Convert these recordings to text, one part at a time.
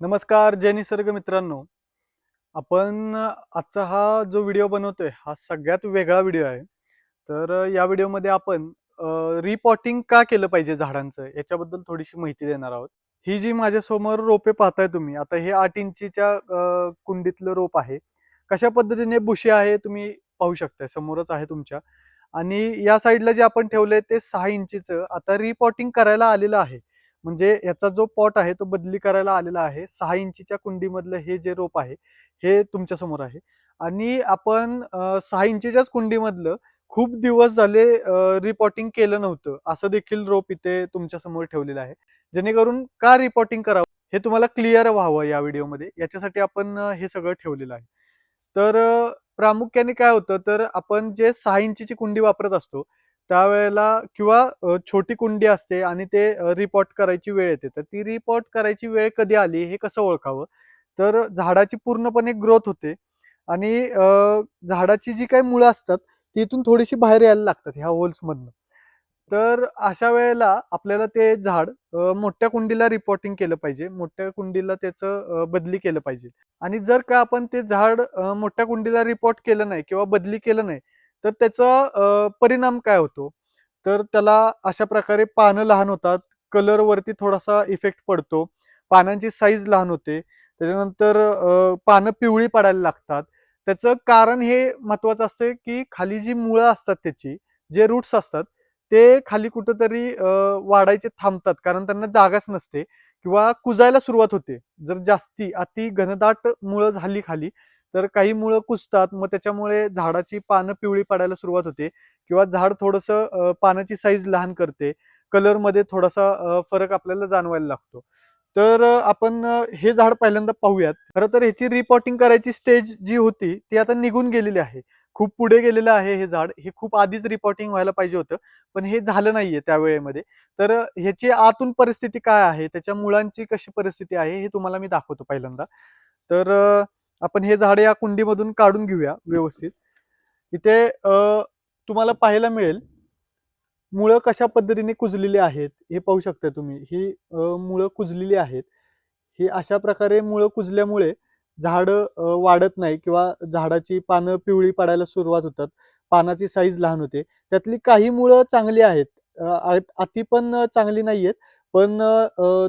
नमस्कार जय निसर्ग मित्रांनो. आपण आजचा हा जो व्हिडिओ बनवतोय हा सगळ्यात वेगळा व्हिडिओ आहे. तर या व्हिडिओमध्ये आपण रिपॉटिंग का केलं पाहिजे झाडांचं याच्याबद्दल थोडीशी माहिती देणार आहोत. ही जी माझ्यासमोर रोपे पाहताय तुम्ही आता हे आठ इंचीच्या कुंडीतलं रोप आहे. कशा पद्धतीने बुशी आहे तुम्ही पाहू शकताय समोरच आहे तुमच्या. आणि या साईडला जे आपण ठेवलंय ते सहा इंचीचं आता रिपॉटिंग करायला आलेलं आहे. म्हणजे याचा जो पॉट आहे तो बदली करायला आलेला आहे. सहा इंचीच्या कुंडीमधलं हे जे रोप आहे हे तुमच्यासमोर आहे. आणि आपण सहा इंचीच्याच कुंडीमधलं खूप दिवस झाले रिपोर्टिंग केलं नव्हतं. असं देखील रोप इथे तुमच्यासमोर ठेवलेलं आहे. जेणेकरून का रिपोर्टिंग करावं हे तुम्हाला क्लिअर व्हावं या व्हिडिओमध्ये. याच्यासाठी आपण हे सगळं ठेवलेलं आहे. तर प्रामुख्याने काय होतं तर आपण जे सहा इंचीची कुंडी वापरत असतो त्यावेळेला किंवा छोटी कुंडी असते आणि ते रिपोर्ट करायची वेळ येते. तर ती रिपोर्ट करायची वेळ कधी आली हे कसं ओळखावं? तर झाडाची पूर्णपणे ग्रोथ होते आणि झाडाची जी काही मुळं असतात ती इथून थोडीशी बाहेर यायला लागतात ह्या होल्समधनं तर अशा वेळेला आपल्याला ते झाड मोठ्या कुंडीला रिपोर्टिंग केलं पाहिजे. मोठ्या कुंडीला त्याचं बदली केलं पाहिजे. आणि जर का आपण ते झाड मोठ्या कुंडीला रिपोर्ट केलं नाही किंवा बदली केलं नाही तर त्याचा परिणाम काय होतो? तर त्याला अशा प्रकारे पानं लहान होतात कलर वरती थोडासा इफेक्ट पडतो. पानांची साईज लहान होते. त्याच्यानंतर पानं पिवळी पडायला लागतात. त्याचं कारण हे महत्वाचं असते की खाली जी मुळं असतात त्याची जे रूट्स असतात ते खाली कुठंतरी वाढायचे थांबतात. कारण त्यांना जागाच नसते किंवा कुजायला सुरुवात होते. जर जास्ती अति घनदाट मुळं झाली खाली तर काही मुळं कुजतात मग त्याच्यामुळे झाडाची पानं पिवळी पडायला सुरुवात होते किंवा झाड थोडंसं पानाची साईज लहान करते. कलरमध्ये थोडासा फरक आपल्याला जाणवायला लागतो. तर आपण हे झाड पहिल्यांदा पाहूयात. खरं तर ह्याची रिपॉटिंग करायची स्टेज जी होती ती आता निघून गेलेली आहे. खूप पुढे गेलेलं आहे हे झाड. हे खूप आधीच रिपॉटिंग व्हायला पाहिजे होतं पण हे झालं नाहीये त्या वेळेमध्ये तर ह्याची आतून परिस्थिती काय आहे? त्याच्या मुळांची कशी परिस्थिती आहे हे तुम्हाला मी दाखवतो पहिल्यांदा. तर आपण हे झाड या कुंडीमधून काढून घेऊया व्यवस्थित. इथे तुम्हाला पाहायला मिळेल मुळं कशा पद्धतीने कुजलेली आहेत हे पाहू शकता तुम्ही. ही मुळं कुजलेली आहेत. ही अशा प्रकारे मुळं कुजल्यामुळे झाडं वाढत नाही किंवा झाडाची पानं पिवळी पडायला सुरुवात होतात. पानाची साईज लहान होते. त्यातली काही मुळं चांगली आहेत आ- अति पण चांगली नाही आहेत पण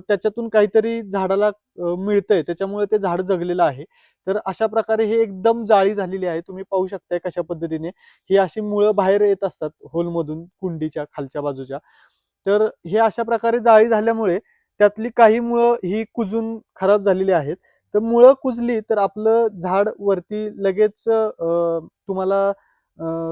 त्याच्यातून काहीतरी झाडाला मिळतंय. त्याच्यामुळे ते झाड जगलेलं आहे. तर अशा प्रकारे हे एकदम जाळी झालेली आहे. तुम्ही पाहू शकताय कशा पद्धतीने. ही अशी मुळं बाहेर येत असतात होलमधून कुंडीच्या खालच्या बाजूच्या. तर हे अशा प्रकारे जाळी झाल्यामुळे त्यातली काही मुळं ही कुजून खराब झालेली आहेत. तर मुळं कुजली तर आपलं झाड वरती लगेच तुम्हाला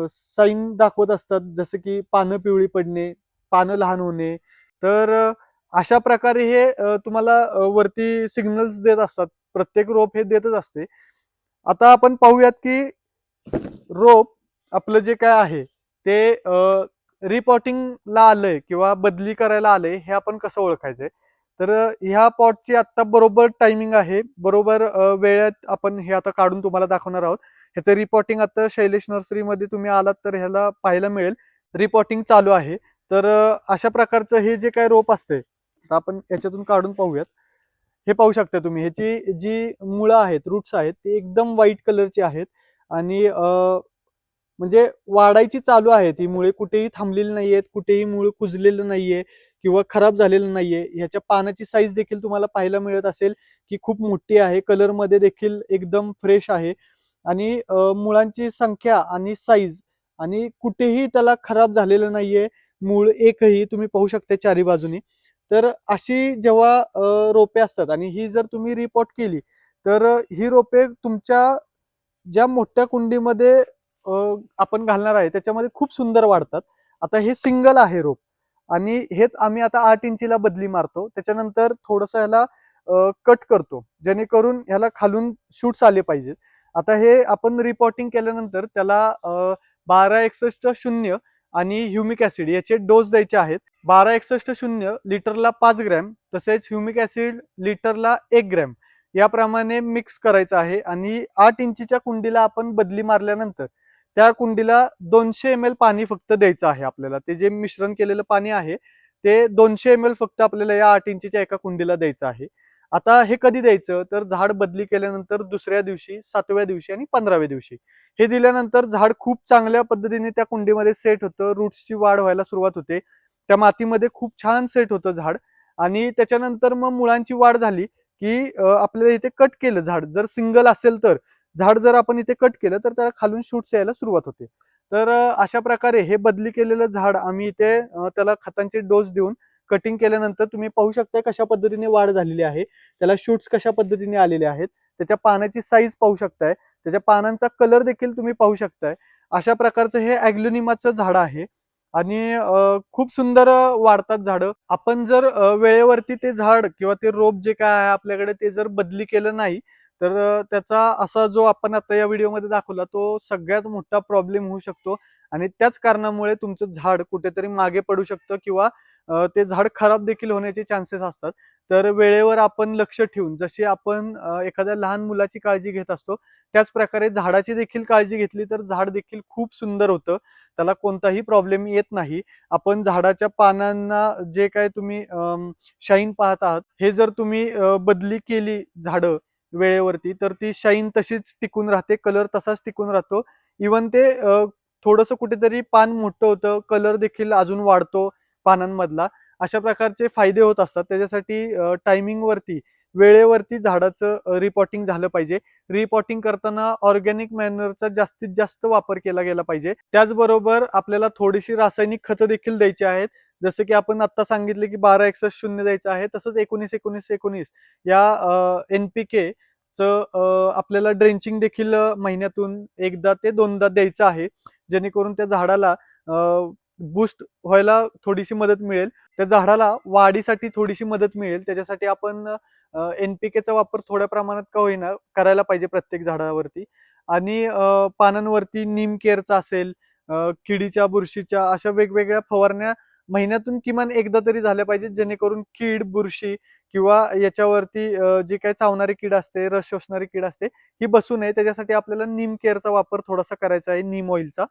साईन दाखवत असतात. जसं की पानं पिवळी पडणे पानं लहान होणे. तर अशा प्रकारे हे तुम्हाला वरती सिग्नल्स देत असतात. प्रत्येक रोप हे देतच असते. आता आपण पाहूयात की रोप आपलं जे काय आहे ते रिपॉटिंगला आलंय किंवा बदली करायला आलंय हे आपण कसं ओळखायचंय? तर ह्या पॉटची आता बरोबर टायमिंग आहे. बरोबर वेळेत आपण हे आता काढून तुम्हाला दाखवणार आहोत. ह्याचं रिपोर्टिंग आता शैलेश नर्सरीमध्ये तुम्ही आलात तर ह्याला पाहायला मिळेल. रिपोर्टिंग चालू आहे. तर अशा प्रकारचं हे जे काय रोप असते तर आपण याच्यातून काढून पाहूयात. हे पाहू शकता तुम्ही ह्याची जी मुळं आहेत रूट्स आहेत ते एकदम व्हाईट कलरची आहेत. आणि म्हणजे वाढायची चालू आहे ती मुळे कुठेही थांबलेली नाहीयेत कुठेही मूळ कुजलेलं नाहीये किंवा खराब झालेलं नाहीये. ह्याच्या पानाची साईज देखील तुम्हाला पाहायला मिळत असेल की खूप मोठी आहे. कलरमध्ये देखील एकदम फ्रेश आहे. आणि मुळांची संख्या आणि साईज आणि कुठेही त्याला खराब झालेलं नाहीये. मूळ एकही तुम्ही पाहू शकता चारी बाजूनी. तर अशी जेव्हा रोपे असतात आणि ही जर तुम्ही रिपोर्ट केली तर ही रोपे तुमच्या ज्या मोठ्या कुंडीमध्ये आपण घालणार आहे त्याच्यामध्ये खूप सुंदर वाढतात. आता हे सिंगल आहे रोप आणि हेच आम्ही आता आठ इंचीला बदली मारतो. त्याच्यानंतर थोडस ह्याला कट करतो जेणेकरून ह्याला खालून शूट्स आले पाहिजेत. आता हे आपण रिपोर्टिंग केल्यानंतर त्याला बारा एकसष्ट शून्य आणि ह्युमिक ऍसिड याचे डोस द्यायचे आहेत. बारा एकसष्ट शून्य लिटरला पाच ग्रॅम तसेच ह्युमिक ऍसिड लिटरला एक ग्रॅम याप्रमाणे मिक्स करायचं आहे. आणि आठ इंचीच्या कुंडीला आपण बदली मारल्यानंतर त्या कुंडीला दोनशे एम एल पाणी फक्त द्यायचं आहे आपल्याला. ते जे मिश्रण केलेलं पाणी आहे ते दोनशे एम एल फक्त आपल्याला या आठ इंचीच्या एका कुंडीला द्यायचं आहे. आता हे कधी द्यायचं? तर झाड बदली केल्यानंतर दुसऱ्या दिवशी सातव्या दिवशी आणि पंधराव्या दिवशी. हे दिल्यानंतर झाड खूप चांगल्या पद्धतीने त्या कुंडीमध्ये सेट होतं. रूट्सची वाढ व्हायला सुरुवात होते. त्या मातीमध्ये खूप छान सेट होतं झाड. आणि त्याच्यानंतर मग मुळांची वाढ झाली की आपल्याला इथे कट केलं झाड. जर सिंगल असेल तर. झाड जर आपण इथे कट केलं तर त्याला खालून शूट्स यायला सुरुवात होते. तर अशा प्रकारे हे बदली केलेलं झाड आम्ही इथे त्याला खतांचे डोस देऊन कटिंग केल्यानंतर तुम्ही पाहू शकता कशा पद्धतीने वाढ झालेली आहे. त्याला शूट्स कशा पद्धतीने आलेले आहेत. त्याच्या पानाची साईज पाहू शकताय. त्याच्या पानांचा कलर देखील तुम्ही पाहू शकताय. अशा प्रकारचं हे ॲग्लोनिमाचं झाड आहे. आणि खूप सुंदर वाढतात झाडं. आपण जर वेळेवरती ते झाड किंवा ते रोप जे काय आहे आपल्याकडे ते जर बदली केलं नाही तर त्याचा असा जो आपण आता या व्हिडिओमध्ये दाखवला तो सगळ्यात मोठा प्रॉब्लेम होऊ शकतो. आणि त्याच कारणामुळे तुमचं झाड कुठेतरी मागे पडू शकतं किंवा ते झाड खराब देखील होण्याचे चान्सेस असतात. तर वेळेवर आपण लक्ष ठेवून जशी आपण एखाद्या लहान मुलाची काळजी घेत असतो त्याच प्रकारे झाडाची देखील काळजी घेतली तर झाड देखील खूप सुंदर होतं. त्याला कोणताही प्रॉब्लेम येत नाही. आपण झाडाच्या पानांना जे काय तुम्ही शाईन पाहत आहात हे जर तुम्ही बदली केली झाडं वेळेवरती तर ती शाईन तशीच टिकून राहते कलर तसाच टिकून राहतो. इवन ते थोडंसं कुठेतरी पान मोठं होतं कलर देखील अजून वाढतो. पानांमधला अशा प्रकारचे फायदे होत असतात. त्याच्यासाठी टायमिंगवरती वेळेवरती झाडाचं रिपॉटिंग झालं पाहिजे. रिपॉटिंग करताना ऑर्गॅनिक मॅनरचा जास्तीत जास्त वापर केला गेला पाहिजे. त्याचबरोबर आपल्याला थोडीशी रासायनिक खतं देखील द्यायची आहेत. जसं की आपण आता सांगितले की बारा एकसष्ट शून्य द्यायचं आहे तसंच एकोणीस एकोणीस एकोणीस या एन पी के च आपल्याला ड्रेंचिंग देखील महिन्यातून एकदा ते दोनदा द्यायचं आहे. जेणेकरून त्या झाडाला बूस्ट व्हायला थोडीशी मदत मिळेल. त्या झाडाला वाढीसाठी थोडीशी मदत मिळेल. त्याच्यासाठी आपण एनपीकेचा वापर थोड्या प्रमाणात का होईना करायला पाहिजे प्रत्येक झाडावरती. आणि पानांवरती नीम केअरचा असेल किडीच्या बुरशीच्या अशा वेगवेगळ्या फवारण्या महिन्यातून किमान एकदा तरी झाल्या पाहिजेत जेणेकरून कीड बुरशी किंवा याच्यावरती जी काही चावणारी कीड असते रस शोषणारी कीड असते ही बसू नये. त्याच्यासाठी आपल्याला नीम केअरचा वापर थोडासा करायचा आहे नीम ऑइलचा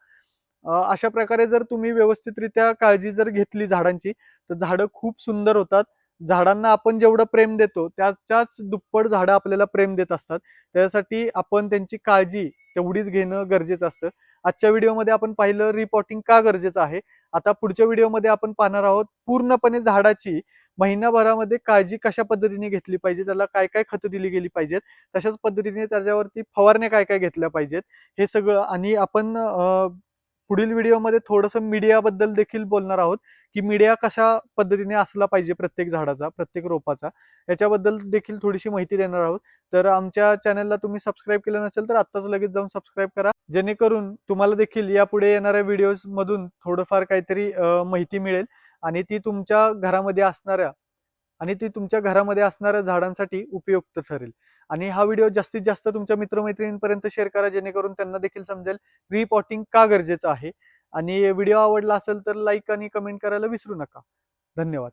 अशा प्रकारे जर तुम्ही व्यवस्थितरित्या काळजी जर घेतली झाडांची तर झाडं खूप सुंदर होतात. झाडांना आपण जेवढं प्रेम देतो त्याच्याच दुप्पट झाडं आपल्याला प्रेम देत असतात. त्यासाठी आपण त्यांची काळजी तेवढीच घेणं गरजेचं असतं. आजच्या व्हिडिओमध्ये आपण पाहिलं रिपॉटिंग का गरजेचं आहे. आता पुढच्या व्हिडिओमध्ये आपण पाहणार आहोत पूर्णपणे झाडाची महिनाभरामध्ये काळजी कशा पद्धतीने घेतली पाहिजे त्याला काय काय खतं दिली गेली पाहिजेत तशाच पद्धतीने त्याच्यावरती फवारण्या काय काय घेतल्या पाहिजेत हे सगळं आणि आपण पुढील व्हिडिओमध्ये थोडंसं मीडियाबद्दल देखील बोलणार आहोत की मीडिया कशा पद्धतीने असला पाहिजे प्रत्येक झाडाचा प्रत्येक रोपाचा याच्याबद्दल देखील थोडीशी माहिती देणार आहोत. तर आमच्या चॅनलला तुम्ही सबस्क्राईब केलं नसेल तर आत्ताच लगेच जाऊन सबस्क्राईब करा. जेणेकरून तुम्हाला देखील यापुढे येणाऱ्या व्हिडिओज मधून थोडंफार काहीतरी माहिती मिळेल आणि ती तुमच्या घरामध्ये असणाऱ्या आणि ती तुमच्या घरामध्ये असणाऱ्या झाडांसाठी उपयुक्त ठरेल. आणि हा व्हिडिओ जास्तीत जास्त तुमच्या मित्रमैत्रिणींपर्यंत शेअर करा जेणेकरून त्यांना देखील समजेल रिपॉटिंग का गरजेचं आहे. आणि व्हिडिओ आवडला असेल तर लाईक आणि कमेंट करायला विसरू नका. धन्यवाद.